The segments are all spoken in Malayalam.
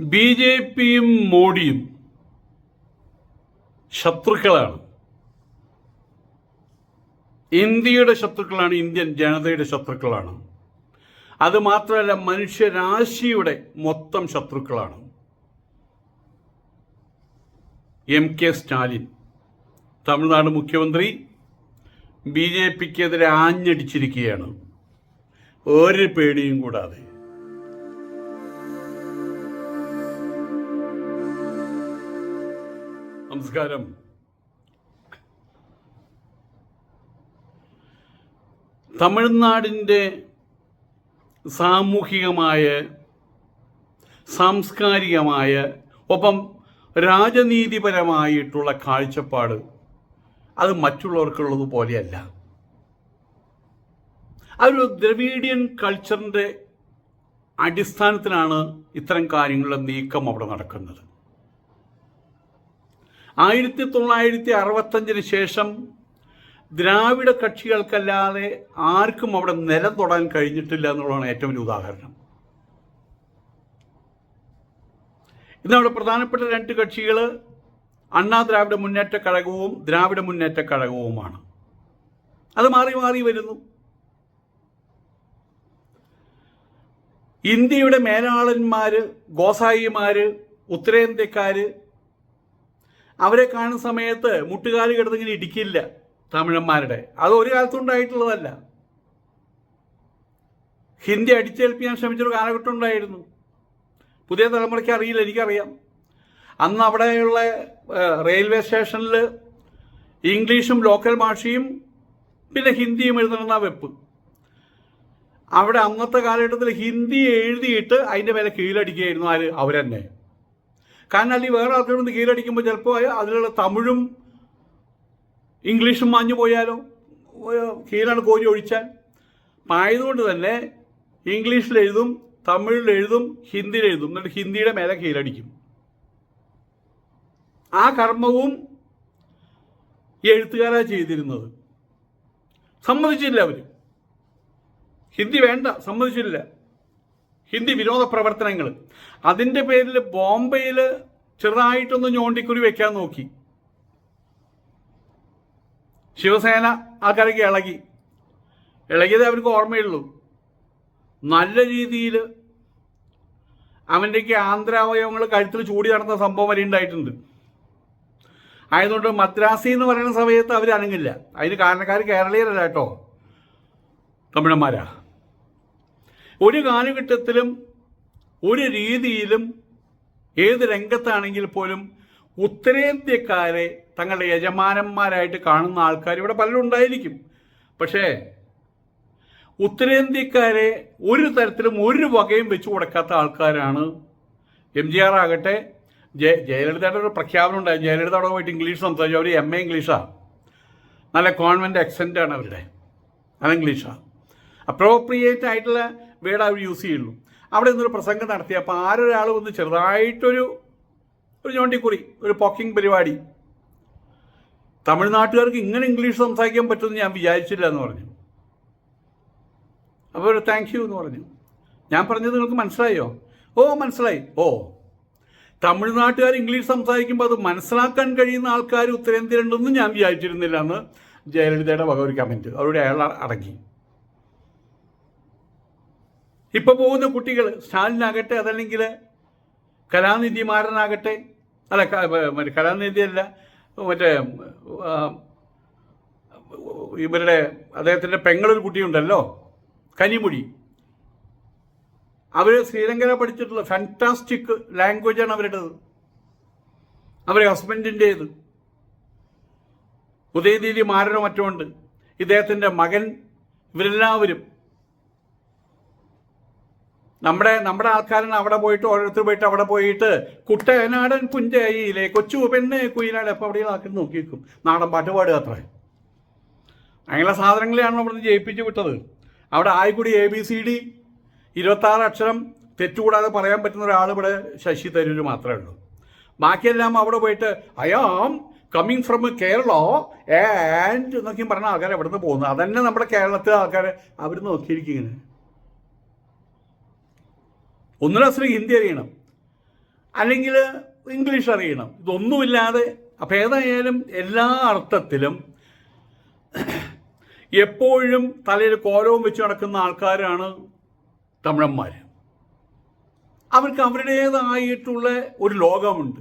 ബി ജെ പിയും മോഡിയും ശത്രുക്കളാണ്. ഇന്ത്യയുടെ ശത്രുക്കളാണ് ഇന്ത്യൻ ജനതയുടെ ശത്രുക്കളാണ്. അത് മാത്രമല്ല മനുഷ്യരാശിയുടെ മൊത്തം ശത്രുക്കളാണ്. എം കെ സ്റ്റാലിൻ തമിഴ്നാട് മുഖ്യമന്ത്രി ബി ജെ പിക്കെതിരെ ആഞ്ഞടിച്ചിരിക്കുകയാണ്. ഒരു പേടിയും കൂടാതെ. നമസ്കാരം. തമിഴ്നാടിന്റെ സാമൂഹികമായ സാംസ്കാരികമായ ഒപ്പം രാജനീതിപരമായിട്ടുള്ള കാഴ്ചപ്പാട് അത് മറ്റുള്ളവർക്കുള്ളത് പോലെയല്ല. അതൊരു ദ്രവീഡിയൻ കൾച്ചറിന്റെ അടിസ്ഥാനത്തിലാണ് ഇത്തരം കാര്യങ്ങളുടെ നീക്കം അവിടെ നടക്കുന്നത്. ആയിരത്തി തൊള്ളായിരത്തി അറുപത്തഞ്ചിന് ശേഷം ദ്രാവിഡ കക്ഷികൾക്കല്ലാതെ ആർക്കും അവിടെ നിലം തൊടാൻ കഴിഞ്ഞിട്ടില്ല എന്നുള്ളതാണ് ഏറ്റവും വലിയ ഉദാഹരണം. ഇന്ന് അവിടെ പ്രധാനപ്പെട്ട രണ്ട് കക്ഷികൾ അണ്ണാ ദ്രാവിഡ മുന്നേറ്റ കഴകവും ദ്രാവിഡ മുന്നേറ്റ കഴകവുമാണ് അത് മാറി മാറി വരുന്നു. ഇന്ത്യയുടെ മേലാളന്മാര് ഗോസായിമാര് ഉത്തരേന്ത്യക്കാര് അവരെ കാണുന്ന സമയത്ത് മുട്ടുകാലി കിടന്നിങ്ങനെ ഇടിക്കില്ല തമിഴന്മാരുടെ. അത് ഒരു കാലത്തുണ്ടായിട്ടുള്ളതല്ല ഹിന്ദി അടിച്ചേൽപ്പിക്കാൻ ശ്രമിച്ചൊരു കാലഘട്ടം ഉണ്ടായിരുന്നു. പുതിയ തലമുറയ്ക്ക് അറിയില്ല എനിക്കറിയാം. അന്ന് അവിടെയുള്ള റെയിൽവേ സ്റ്റേഷനിൽ ഇംഗ്ലീഷും ലോക്കൽ ഭാഷയും പിന്നെ ഹിന്ദിയും എഴുതണമെന്ന വെപ്പ്. അവിടെ അന്നത്തെ കാലഘട്ടത്തിൽ ഹിന്ദി എഴുതിയിട്ട് അതിന്റെ മേലെ കീഴടിക്കുകയായിരുന്നു ആര്? അവരെന്നെ. കാരണം അല്ലെങ്കിൽ വേറെ ആൾക്കാരൊന്ന് കീഴടിക്കുമ്പോൾ ചിലപ്പോൾ അതിലുള്ള തമിഴും ഇംഗ്ലീഷും മാഞ്ഞു പോയാലോ? കീഴാണ് കോരി ഒഴിച്ചാൽ. ആയതുകൊണ്ട് തന്നെ ഇംഗ്ലീഷിൽ എഴുതും തമിഴിൽ എഴുതും ഹിന്ദിയിൽ എഴുതും എന്നിട്ട് ഹിന്ദിയുടെ മേലെ കീഴടിക്കും. ആ കർമ്മവും എഴുത്തുകാരാ ചെയ്തിരുന്നത്. സമ്മതിച്ചില്ല അവർ ഹിന്ദി വേണ്ട സമ്മതിച്ചില്ല. ഹിന്ദി വിനോദ പ്രവർത്തനങ്ങൾ അതിന്റെ പേരിൽ ബോംബെയിൽ ചെറുതായിട്ടൊന്ന് ഞോണ്ടിക്കുരി വെക്കാൻ നോക്കി. ശിവസേന ആൾക്കാരൊക്കെ ഇളകി. ഇളകിയത് അവർക്ക് ഓർമ്മയുള്ളൂ. നല്ല രീതിയിൽ അവന്റെയൊക്കെ ആന്ധ്രാവയവങ്ങൾ കഴുത്തിൽ ചൂടി നടന്ന സംഭവം വരെ ഉണ്ടായിട്ടുണ്ട്. ആയതുകൊണ്ട് മദ്രാസി എന്ന് പറയുന്ന സമയത്ത് അവർ അനങ്ങില്ല. അതിന് കാരണക്കാർ കേരളീയരല്ല കേട്ടോ. തമിഴന്മാരാ. ഒരു കാലഘട്ടത്തിലും ഒരു രീതിയിലും ഏത് രംഗത്താണെങ്കിൽ പോലും ഉത്തരേന്ത്യക്കാരെ തങ്ങളുടെ യജമാനന്മാരായിട്ട് കാണുന്ന ആൾക്കാർ ഇവിടെ പലരും ഉണ്ടായിരിക്കും. പക്ഷേ ഉത്തരേന്ത്യക്കാരെ ഒരു തരത്തിലും ഒരു വകയും വെച്ചു കൊടുക്കാത്ത ആൾക്കാരാണ് എം ജി ആർ ആകട്ടെ. ജയ ജയലളിതയുടെ ഒരു പ്രഖ്യാപനം ഉണ്ടായി. ജയലളിത അവിടെ പോയിട്ട് ഇംഗ്ലീഷ് സംസാരിച്ചു. അവർ എം എ ഇംഗ്ലീഷാണ് നല്ല കോൺവെന്റ് ആണ് അവരുടെ. അത് ഇംഗ്ലീഷാണ് അപ്രോപ്രിയേറ്റ് ആയിട്ടുള്ള വേർഡ് അവർ യൂസ് ചെയ്യുള്ളൂ. അവിടെ നിന്നൊരു പ്രസംഗം നടത്തി. അപ്പോൾ ആരൊരാൾ വന്ന് ചെറുതായിട്ടൊരു ഒരു ഞോണ്ടിക്കുറി ഒരു പോക്കിംഗ് പരിപാടി. തമിഴ്നാട്ടുകാർക്ക് ഇങ്ങനെ ഇംഗ്ലീഷ് സംസാരിക്കാൻ പറ്റുമെന്ന് ഞാൻ വിചാരിച്ചില്ല എന്ന് പറഞ്ഞു. അപ്പോൾ ഒരു താങ്ക് യു എന്ന് പറഞ്ഞു. ഞാൻ പറഞ്ഞത് നിങ്ങൾക്ക് മനസ്സിലായോ? ഓ മനസ്സിലായി. ഓ. തമിഴ്നാട്ടുകാർ ഇംഗ്ലീഷ് സംസാരിക്കുമ്പോൾ അത് മനസ്സിലാക്കാൻ കഴിയുന്ന ആൾക്കാർ ഉത്തരേന്ത്യയിലുണ്ടെന്ന് ഞാൻ വിചാരിച്ചിരുന്നില്ല എന്ന് ജയലളിതയുടെ വക ഒരു കമന്റ് അവരുടെ അയാൾ അടങ്ങി. ഇപ്പോൾ പോകുന്ന കുട്ടികൾ സ്റ്റാലിനാകട്ടെ അതല്ലെങ്കിൽ കലാനിധി മാറനാകട്ടെ അല്ല മറ്റേ കലാനിധി അല്ല മറ്റേ ഇവരുടെ അദ്ദേഹത്തിന്റെ പെങ്ങളൊരു കുട്ടിയുണ്ടല്ലോ കനിമൊഴി അവർ ശ്രീലങ്കയിലെ പഠിച്ചിട്ടുള്ള ഫാന്റാസ്റ്റിക് ലാംഗ്വേജാണ് അവരുടേത്. അവരെ ഹസ്ബൻഡിന്റേത് ഉദയനീതി മാരനോ മറ്റോ ഉണ്ട്. ഇദ്ദേഹത്തിന്റെ മകൻ ഇവരെല്ലാവരും നമ്മുടെ നമ്മുടെ ആൾക്കാരൻ അവിടെ പോയിട്ട് ഓരോരുത്തർ പോയിട്ട് അവിടെ പോയിട്ട് കുട്ടനാടൻ പുഞ്ചയിലെ കൊച്ചു പെണ്ണ് കുയിലാട് എപ്പോൾ അവിടെ ആക്കി നോക്കി വെക്കും നാടൻ പാട്ട് പാടുക അത്ര. അങ്ങനെയുള്ള സാധനങ്ങളെയാണ് നമ്മൾ ജയിപ്പിച്ച് വിട്ടത്. അവിടെ ആയിക്കൂടി എ ബി സി ഡി ഇരുപത്താറ് അക്ഷരം തെറ്റുകൂടാതെ പറയാൻ പറ്റുന്ന ഒരാൾ ഇവിടെ ശശി തരൂർ മാത്രമേ ഉള്ളൂ. ബാക്കിയെല്ലാം അവിടെ പോയിട്ട് I am coming from Kerala and എന്നൊക്കെ പറഞ്ഞ ആൾക്കാർ എവിടെ നിന്ന് പോകുന്നത്. അതന്നെ നമ്മുടെ കേരളത്തിലെ ആൾക്കാർ അവർ നോക്കിയിരിക്കും ഇങ്ങനെ ഒന്നിനും സ്ത്രീ ഹിന്ദി അറിയണം. അല്ലെങ്കിൽ ഇംഗ്ലീഷ് അറിയണം. ഇതൊന്നുമില്ലാതെ അപ്പം ഏതായാലും എല്ലാ അർത്ഥത്തിലും എപ്പോഴും തലയിൽ കോലവും വെച്ച് നടക്കുന്ന ആൾക്കാരാണ് തമിഴന്മാർ അവർക്ക് അവരുടേതായിട്ടുള്ള ഒരു ലോകമുണ്ട്.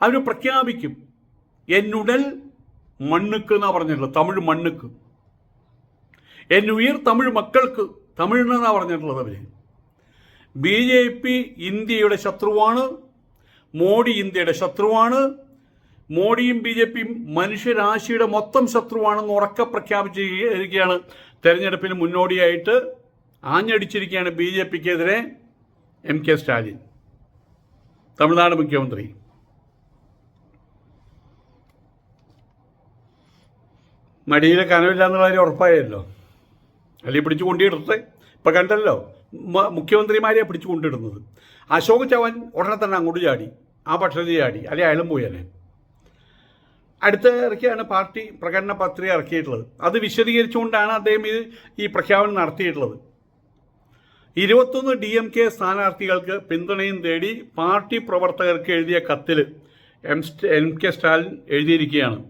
അവർ പ്രഖ്യാപിക്കും എന്നുടൽ മണ്ണുക്ക് എന്നാണ് പറഞ്ഞിട്ടുള്ളത് തമിഴ് മണ്ണുക്ക്. എന്നുയർ തമിഴ് മക്കൾക്ക് തമിഴിനെന്നാണ് പറഞ്ഞിട്ടുള്ളത് അവർ ബി ജെ പി ഇന്ത്യയുടെ ശത്രുവാണ് മോഡി ഇന്ത്യയുടെ ശത്രുവാണ് മോഡിയും ബി ജെ പിയും മനുഷ്യരാശിയുടെ മൊത്തം ശത്രുവാണെന്ന് ഉറക്കെ പ്രഖ്യാപിച്ചിരിക്കുകയാണ്. തെരഞ്ഞെടുപ്പിന് മുന്നോടിയായിട്ട് ആഞ്ഞടിച്ചിരിക്കുകയാണ് ബി ജെ പിക്കെതിരെ എം കെ സ്റ്റാലിൻ. തമിഴ്നാട് മുഖ്യമന്ത്രി. മടിയിലെ കനവില്ല എന്നുള്ള കാര്യം ഉറപ്പായല്ലോ. അല്ലെങ്കിൽ പിടിച്ചു കൊണ്ടിടട്ടെ. ഇപ്പം കണ്ടല്ലോ മ- മുഖ്യമന്ത്രിമാരെയാണ് പിടിച്ചു കൊണ്ടിടുന്നത് അശോക് ചവാൻ ഉടനെ തന്നെ അങ്ങോട്ട് ചാടി. ആ പക്ഷത്തിൽ ചാടി. അല്ലെ അയാളും പോയാലേ അടുത്ത ഇറക്കിയാണ് പാർട്ടി പ്രകടന പത്രിക ഇറക്കിയിട്ടുള്ളത്. അത് വിശദീകരിച്ചുകൊണ്ടാണ് അദ്ദേഹം ഇത് ഈ പ്രഖ്യാപനം നടത്തിയിട്ടുള്ളത്. ഇരുപത്തൊന്ന് ഡി എം കെ സ്ഥാനാർത്ഥികൾക്ക് പിന്തുണയും തേടി പാർട്ടി പ്രവർത്തകർക്ക് എഴുതിയ കത്തിൽ എം എം കെ സ്റ്റാലിൻ എഴുതിയിരിക്കുകയാണ്.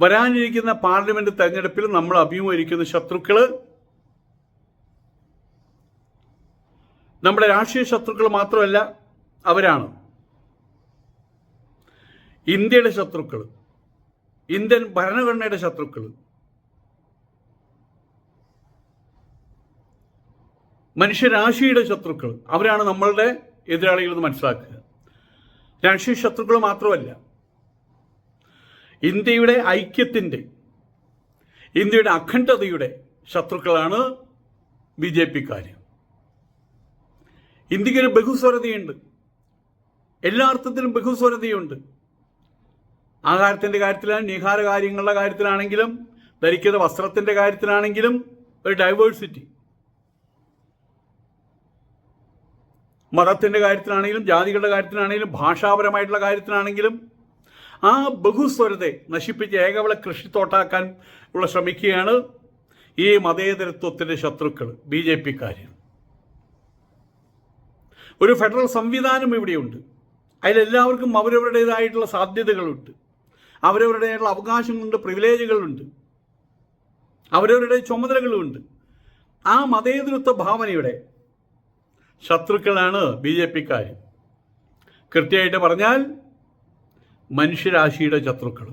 വരാനിരിക്കുന്ന പാർലമെന്റ് തെരഞ്ഞെടുപ്പിൽ നമ്മൾ അഭിമുഖീകരിക്കുന്ന ശത്രുക്കൾ നമ്മുടെ രാഷ്ട്രീയ ശത്രുക്കൾ മാത്രമല്ല അവരാണ്. ഇന്ത്യയുടെ ശത്രുക്കൾ ഇന്ത്യൻ ഭരണഘടനയുടെ ശത്രുക്കൾ. മനുഷ്യരാശിയുടെ ശത്രുക്കൾ അവരാണ് നമ്മളുടെ എതിരാളികൾ എന്ന് മനസ്സിലാക്കുക. രാഷ്ട്രീയ ശത്രുക്കൾ മാത്രമല്ല ഇന്ത്യയുടെ ഐക്യത്തിന്റെ ഇന്ത്യയുടെ അഖണ്ഡതയുടെ ശത്രുക്കളാണ് ബി ജെ പിക്കാർ ഇന്ത്യക്കൊരു ബഹുസ്വരതയുണ്ട്. എല്ലാ അർത്ഥത്തിലും ബഹുസ്വരതയുണ്ട്. ആഹാരത്തിന്റെ കാര്യത്തിലാണ് നിഹാര കാര്യങ്ങളുടെ കാര്യത്തിലാണെങ്കിലും ധരിക്കുന്ന വസ്ത്രത്തിന്റെ കാര്യത്തിലാണെങ്കിലും ഒരു ഡൈവേഴ്സിറ്റി മതത്തിന്റെ കാര്യത്തിലാണെങ്കിലും ജാതികളുടെ കാര്യത്തിലാണെങ്കിലും ഭാഷാപരമായിട്ടുള്ള കാര്യത്തിലാണെങ്കിലും ആ ബഹുസ്വരതയെ നശിപ്പിച്ച് ഏകവള കൃഷിത്തോട്ടാക്കാൻ ഉള്ള ശ്രമിക്കുകയാണ് ഈ മതേതരത്വത്തിന്റെ ശത്രുക്കൾ ബി ജെ പിക്കാർ ഒരു ഫെഡറൽ സംവിധാനം ഇവിടെയുണ്ട്. അതിലെല്ലാവർക്കും അവരവരുടേതായിട്ടുള്ള സാധ്യതകളുണ്ട്. അവരവരുടേതായിട്ടുള്ള അവകാശങ്ങളുണ്ട് പ്രിവിലേജുകളുണ്ട് അവരവരുടെ ചുമതലകളുമുണ്ട് ആ മതേതരത്വ ഭാവനയുടെ ശത്രുക്കളാണ് ബി ജെ പിക്കാർ കൃത്യമായിട്ട് പറഞ്ഞാൽ മനുഷ്യരാശിയുടെ ശത്രുക്കൾ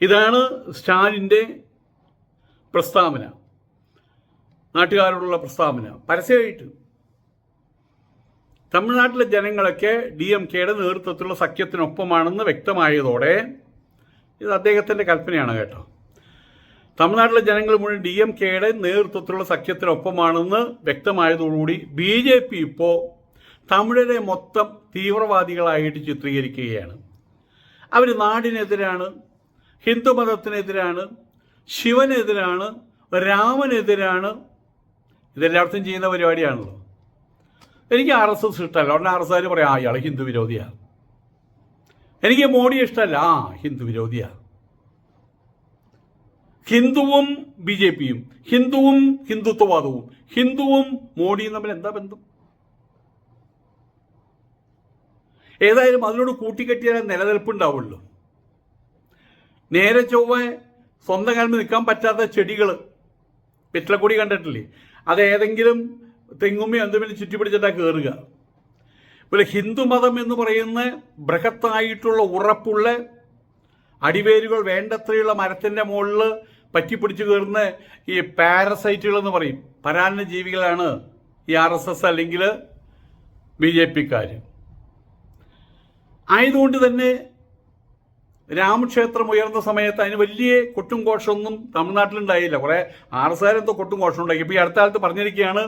ഇതാണ് സ്റ്റാലിന്റെ പ്രസ്താവന. നാട്ടുകാരോടുള്ള പ്രസ്താവന. പരസ്യമായിട്ട് തമിഴ്നാട്ടിലെ ജനങ്ങളൊക്കെ ഡി എം കെയുടെ നേതൃത്വത്തിലുള്ള സഖ്യത്തിനൊപ്പമാണെന്ന് വ്യക്തമായതോടെ ഇത് അദ്ദേഹത്തിന്റെ കൽപ്പനയാണ് കേട്ടോ. തമിഴ്നാട്ടിലെ ജനങ്ങൾ മുഴുവൻ ഡി എം കെയുടെ നേതൃത്വത്തിലുള്ള സഖ്യത്തിനൊപ്പമാണെന്ന് വ്യക്തമായതോടുകൂടി ബി ജെ പി ഇപ്പോൾ തമിഴരെ മൊത്തം തീവ്രവാദികളായിട്ട് ചിത്രീകരിക്കുകയാണ്. അവർ നാടിനെതിരാണ് ഹിന്ദുമതത്തിനെതിരാണ് ശിവനെതിരാണ് രാമനെതിരാണ്. ഇതെല്ലാവർക്കും ചെയ്യുന്ന പരിപാടിയാണല്ലോ. എനിക്ക് ആർ എസ് എസ് ഇഷ്ടമല്ല. ഉടനെ ആർ എസ് ആർ പറയാം ആ ഇയാൾ ഹിന്ദു വിരോധിയാണ് എനിക്ക് മോഡി ഇഷ്ടമല്ല. ആ ഹിന്ദു വിരോധിയാണ് ഹിന്ദുവും ബി ജെ പിയും ഹിന്ദുവും ഹിന്ദുത്വവാദവും ഹിന്ദുവും മോഡിയും തമ്മിൽ എന്താ ബന്ധം? ഏതായാലും അതിനോട് കൂട്ടിക്കെട്ടിയാൽ നിലനിൽപ്പുണ്ടാവുള്ളൂ. നേരെ ചൊവ്വ സ്വന്തം കാലം നിൽക്കാൻ പറ്റാത്ത ചെടികൾ പിറ്റലക്കൊടി കണ്ടിട്ടില്ലേ? അത് ഏതെങ്കിലും തെങ്ങുമ്മയോ ചുറ്റി ചുറ്റിപ്പിടിച്ചിട്ടാണ് കയറുക പിന്നെ ഹിന്ദുമതം എന്ന് പറയുന്ന ബൃഹത്തായിട്ടുള്ള ഉറപ്പുള്ള അടിവേരുകൾ വേണ്ടത്രയുള്ള മരത്തിന്റെ മുകളിൽ പറ്റിപ്പിടിച്ച് കയറുന്ന ഈ പാരസൈറ്റുകൾ എന്ന് പറയും. പരാന്ന ജീവികളാണ് ഈ ആർ എസ് എസ് അല്ലെങ്കിൽ ബി ജെ പിക്കാർ ആയതുകൊണ്ട് തന്നെ രാമക്ഷേത്രം ഉയർന്ന സമയത്ത് അതിന് വലിയ കൊട്ടും കോഷമൊന്നും തമിഴ്നാട്ടിലുണ്ടായില്ല. കുറേ ആർ എസ് ആരെന്തോ കൊട്ടും കോഷം ഉണ്ടാക്കി ഇപ്പോൾ ഈ അടുത്ത കാലത്ത് പറഞ്ഞിരിക്കുകയാണ്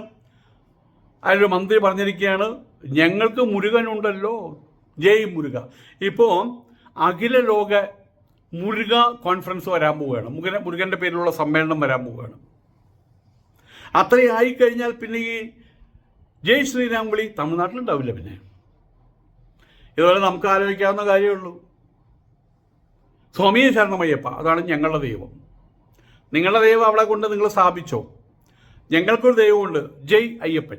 അതിലൊരു മന്ത്രി പറഞ്ഞിരിക്കുകയാണ് ഞങ്ങൾക്ക് മുരുകനുണ്ടല്ലോ. ജയ് മുരുക. ഇപ്പോൾ അഖില ലോക മുരുക കോൺഫറൻസ് വരാൻ പോവുകയാണ്. മുരുകൻ മുരുകന്റെ പേരിലുള്ള സമ്മേളനം വരാൻ പോവുകയാണ്. അത്രയായി കഴിഞ്ഞാൽ പിന്നെ ഈ ജയ് ശ്രീരാം വിളി തമിഴ്നാട്ടിലുണ്ടാവില്ല പിന്നെ. ഇതുപോലെ നമുക്ക് ആലോചിക്കാവുന്ന കാര്യമുള്ളൂ സ്വാമിയെ ശരണമയ്യപ്പ അതാണ് ഞങ്ങളുടെ ദൈവം. നിങ്ങളുടെ ദൈവം അവിടെ കൊണ്ട് നിങ്ങൾ സ്ഥാപിച്ചോ? ഞങ്ങൾക്കൊരു ദൈവമുണ്ട് ജയ് അയ്യപ്പൻ.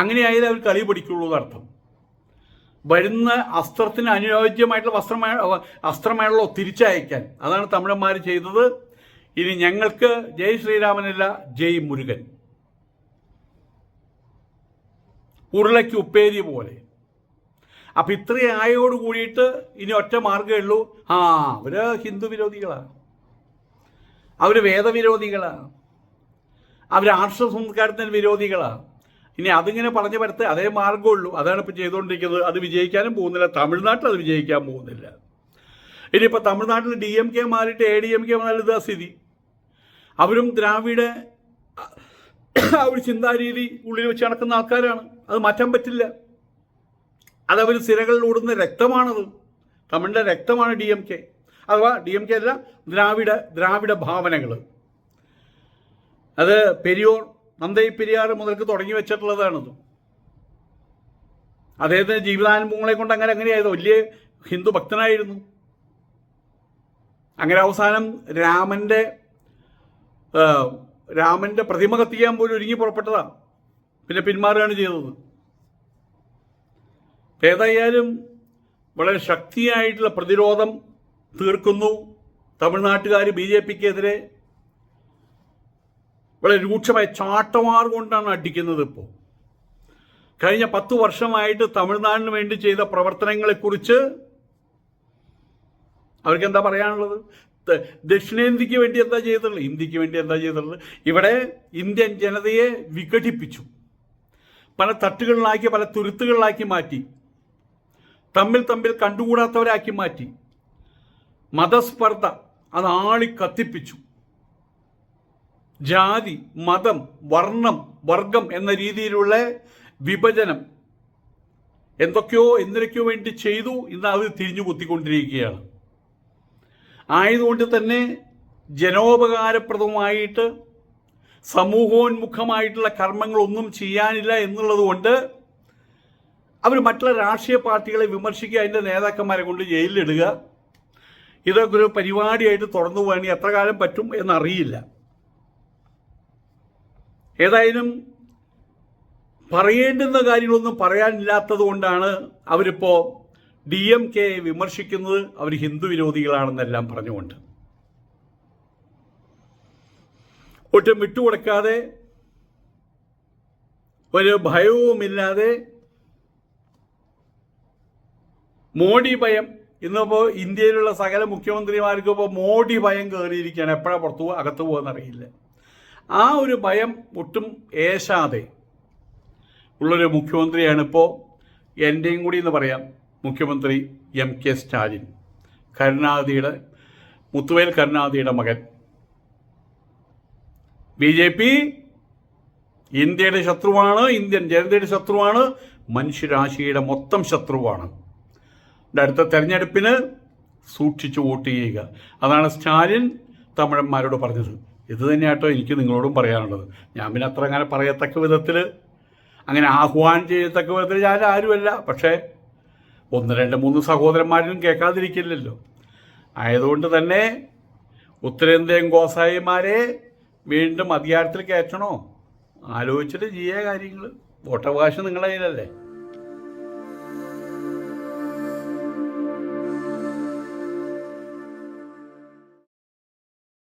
അങ്ങനെയായാലും അവർ കളി പഠിക്കുള്ളൂ എന്നർത്ഥം വരുന്ന അസ്ത്രത്തിന് അനുയോജ്യമായിട്ടുള്ള വസ്ത്രമേ അസ്ത്രമേളോ തിരിച്ചയക്കാൻ. അതാണ് തമിഴന്മാർ ചെയ്തത്. ഇനി ഞങ്ങൾക്ക് ജയ് ശ്രീരാമനല്ല ജയ് മുരുകൻ. ഉരുളയ്ക്ക് ഉപ്പേരി പോലെ. അപ്പം ഇത്രയും ആയോട് കൂടിയിട്ട് ഇനി ഒറ്റ മാർഗമേ ഉള്ളൂ. ആ അവർ ഹിന്ദു വിരോധികളാണ് അവർ വേദവിരോധികളാണ് അവർ ആർഷ സംസ്കാരത്തിന് വിരോധികളാണ് ഇനി അതിങ്ങനെ പറഞ്ഞു വരത്ത് അതേ മാർഗമുള്ളൂ അതാണ് ഇപ്പോൾ ചെയ്തുകൊണ്ടിരിക്കുന്നത്. അത് വിജയിക്കാനും പോകുന്നില്ല. തമിഴ്നാട്ടിൽ അത് വിജയിക്കാൻ പോകുന്നില്ല. ഇനിയിപ്പോൾ തമിഴ്നാട്ടിൽ ഡി എം കെ മാറിയിട്ട് എ ഡി എം കെ മാറിയത് ഇതാ സ്ഥിതി. അവരും ദ്രാവിഡ ആ ഒരു ചിന്താരീതി ഉള്ളിൽ വെച്ച് നടക്കുന്ന ആൾക്കാരാണ്. അത് മാറ്റാൻ പറ്റില്ല. അതവർ സിരകളിൽ ഓടുന്ന രക്തമാണത്. തമിഴിന്റെ രക്തമാണ് ഡി എം കെ അഥവാ ഡി എം കെ അല്ല ദ്രാവിഡ ദ്രാവിഡ ഭാവനകൾ അത് പെരിയോർ നന്ദൈ പെരിയാർ മുതൽക്ക് തുടങ്ങി വെച്ചിട്ടുള്ളതാണത്. അദ്ദേഹത്തിന് ജീവിതാനുഭവങ്ങളെ കൊണ്ട് അങ്ങനെ അങ്ങനെയായത് വലിയ ഹിന്ദു ഭക്തനായിരുന്നു. അങ്ങനെ അവസാനം രാമന്റെ രാമന്റെ പ്രതിമ കത്തിക്കാൻ പോലും ഒരുങ്ങി പുറപ്പെട്ടതാണ്. പിന്നെ പിന്മാറുകയാണ് ചെയ്തത്. ഏതായാലും വളരെ ശക്തിയായിട്ടുള്ള പ്രതിരോധം തീർക്കുന്നു. തമിഴ്നാട്ടുകാർ ബി ജെ പിക്കെതിരെ വളരെ രൂക്ഷമായ ചാട്ടമാർ കൊണ്ടാണ് അടിക്കുന്നത് ഇപ്പോൾ കഴിഞ്ഞ പത്ത് വർഷമായിട്ട് തമിഴ്നാടിന് വേണ്ടി ചെയ്ത പ്രവർത്തനങ്ങളെക്കുറിച്ച് അവർക്ക് എന്താ പറയാനുള്ളത്? ദക്ഷിണേന്ത്യക്ക് വേണ്ടി എന്താ ചെയ്തിട്ടുള്ളത്? ഇന്ത്യയ്ക്ക് വേണ്ടി എന്താ ചെയ്തിട്ടുള്ളത്? ഇവിടെ ഇന്ത്യൻ ജനതയെ വിഘടിപ്പിച്ചു. പല തട്ടുകളിലാക്കി പല തുരുത്തുകളിലാക്കി മാറ്റി. തമ്മിൽ തമ്മിൽ കണ്ടുകൂടാത്തവരാക്കി മാറ്റി. മതസ്പർദ്ധ അത് ആളി കത്തിപ്പിച്ചു ജാതി മതം വർണം വർഗം എന്ന രീതിയിലുള്ള വിഭജനം എന്തൊക്കെയോ എന്തിനൊക്കെയോ വേണ്ടി ചെയ്തു ഇന്ന് അത് തിരിഞ്ഞു കുത്തിക്കൊണ്ടിരിക്കുകയാണ്. ആയതുകൊണ്ട് തന്നെ ജനോപകാരപ്രദമായിട്ട് സമൂഹോന്മുഖമായിട്ടുള്ള കർമ്മങ്ങളൊന്നും ചെയ്യാനില്ല എന്നുള്ളത് കൊണ്ട് അവർ മറ്റുള്ള രാഷ്ട്രീയ പാർട്ടികളെ വിമർശിക്കുക അതിന്റെ നേതാക്കന്മാരെ കൊണ്ട് ജയിലിലിടുക. ഇതൊക്കെ ഒരു പരിപാടിയായിട്ട് തുറന്നു പോകണമെങ്കിൽ എത്ര കാലം പറ്റും എന്നറിയില്ല. ഏതായാലും പറയേണ്ടുന്ന കാര്യങ്ങളൊന്നും പറയാനില്ലാത്തത് കൊണ്ടാണ് അവരിപ്പോൾ ഡി എം കെ വിമർശിക്കുന്നത്. അവർ ഹിന്ദു വിരോധികളാണെന്നെല്ലാം പറഞ്ഞുകൊണ്ട്. ഒട്ടും വിട്ടുകൊടുക്കാതെ ഒരു ഭയവുമില്ലാതെ മോഡി ഭയം. ഇന്നിപ്പോൾ ഇന്ത്യയിലുള്ള സകല മുഖ്യമന്ത്രിമാർക്കും ഇപ്പോൾ മോഡി ഭയം കയറിയിരിക്കുകയാണ്. എപ്പോഴാണ് പുറത്തു അകത്ത് പോകുമെന്നറിയില്ല ആ ഒരു ഭയം ഒട്ടും ഏശാതെ ഉള്ളൊരു മുഖ്യമന്ത്രിയാണ് ഇപ്പോൾ എന്റെയും കൂടി എന്ന് പറയാം മുഖ്യമന്ത്രി എം കെ സ്റ്റാലിൻ. കരുണാനിധിയുടെ മുത്തുവേൽ കരുണാനിധിയുടെ മകൻ. ബി ജെ പി ഇന്ത്യയുടെ ശത്രുവാണ് ഇന്ത്യൻ ജനതയുടെ ശത്രുവാണ് മനുഷ്യരാശിയുടെ മൊത്തം ശത്രുവാണ്. അടുത്ത തെരഞ്ഞെടുപ്പിന് സൂക്ഷിച്ചു വോട്ട് ചെയ്യുക. അതാണ് സ്റ്റാലിൻ തമിഴന്മാരോട് പറഞ്ഞത്. ഇത് തന്നെയാട്ടോ എനിക്ക് നിങ്ങളോടും പറയാനുള്ളത്. ഞാൻ പിന്നെ അത്ര അങ്ങനെ പറയത്തക്ക വിധത്തിൽ അങ്ങനെ ആഹ്വാനം ചെയ്യത്തക്ക വിധത്തിൽ ഞാൻ ആരുമല്ല. പക്ഷേ ഒന്ന് രണ്ട് മൂന്ന് സഹോദരന്മാരും കേൾക്കാതിരിക്കില്ലല്ലോ. ആയതുകൊണ്ട് തന്നെ ഉത്തരേന്ത്യൻ ഗോസായിമാരെ വീണ്ടും അധികാരത്തിൽ കയറ്റണോ? ആലോചിച്ചിട്ട് ചെയ്യുക കാര്യങ്ങൾ വോട്ടവകാശം നിങ്ങളതിലല്ലേ